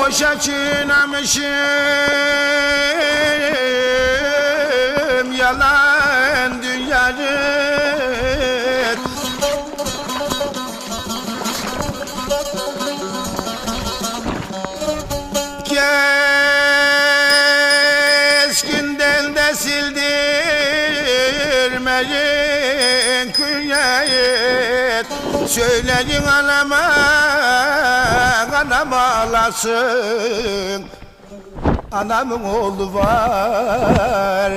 Boşa çiğnemişim yalan dünyayı Keskinden de sildirmeyin künyet Söyleyin anama, anam ağlasın. Anamın oğlu var,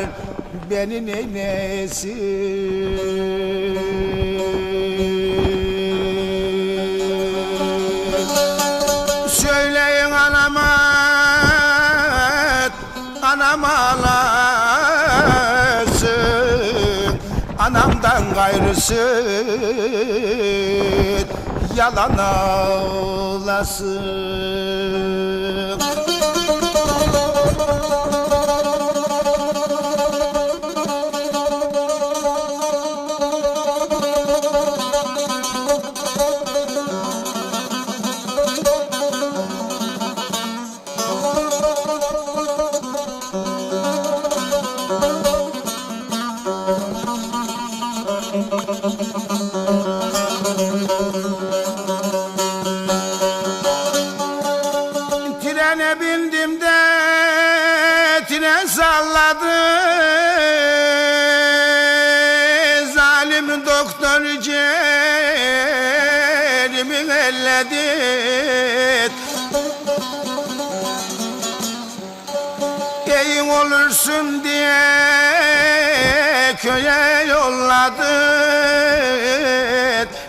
beni neylesin Söyleyin anama. Anam ağlasın. Anamdan gayrısı Yalan ağlasın Trene bindim de tren salladı. Zalim doktor ciğerimi elledi. Eyin olursun diye köye yolladı.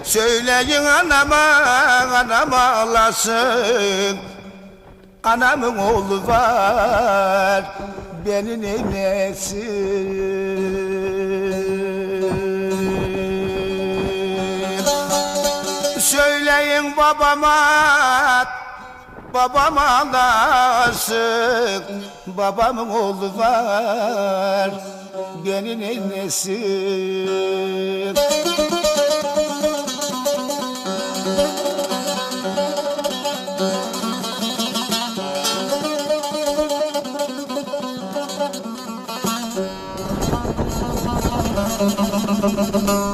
Söyleyin anama, anama ağlasın Anamın oğlu var, beni neylesin Söyleyin babama, babama ağlasın. Babamın oğlu var, beni neylesin Uh-huh.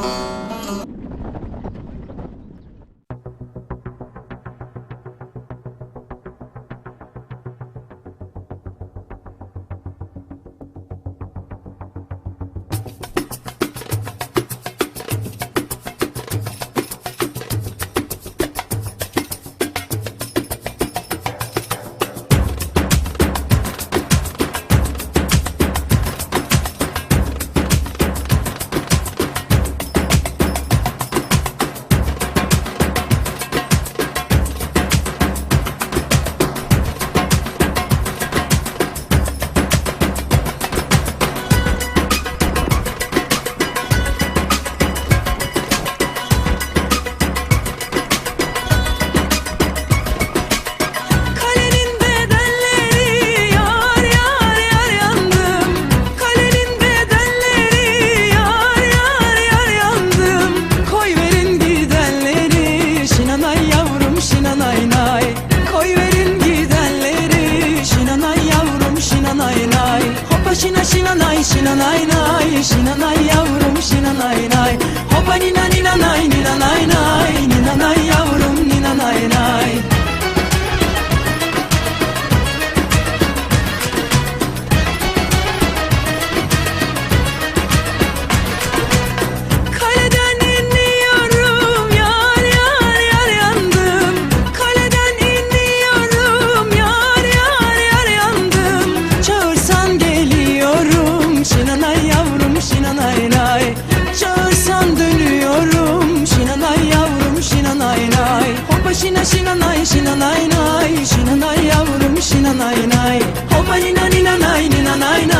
şinanay şinanay nay nay Hoppa nina nina nina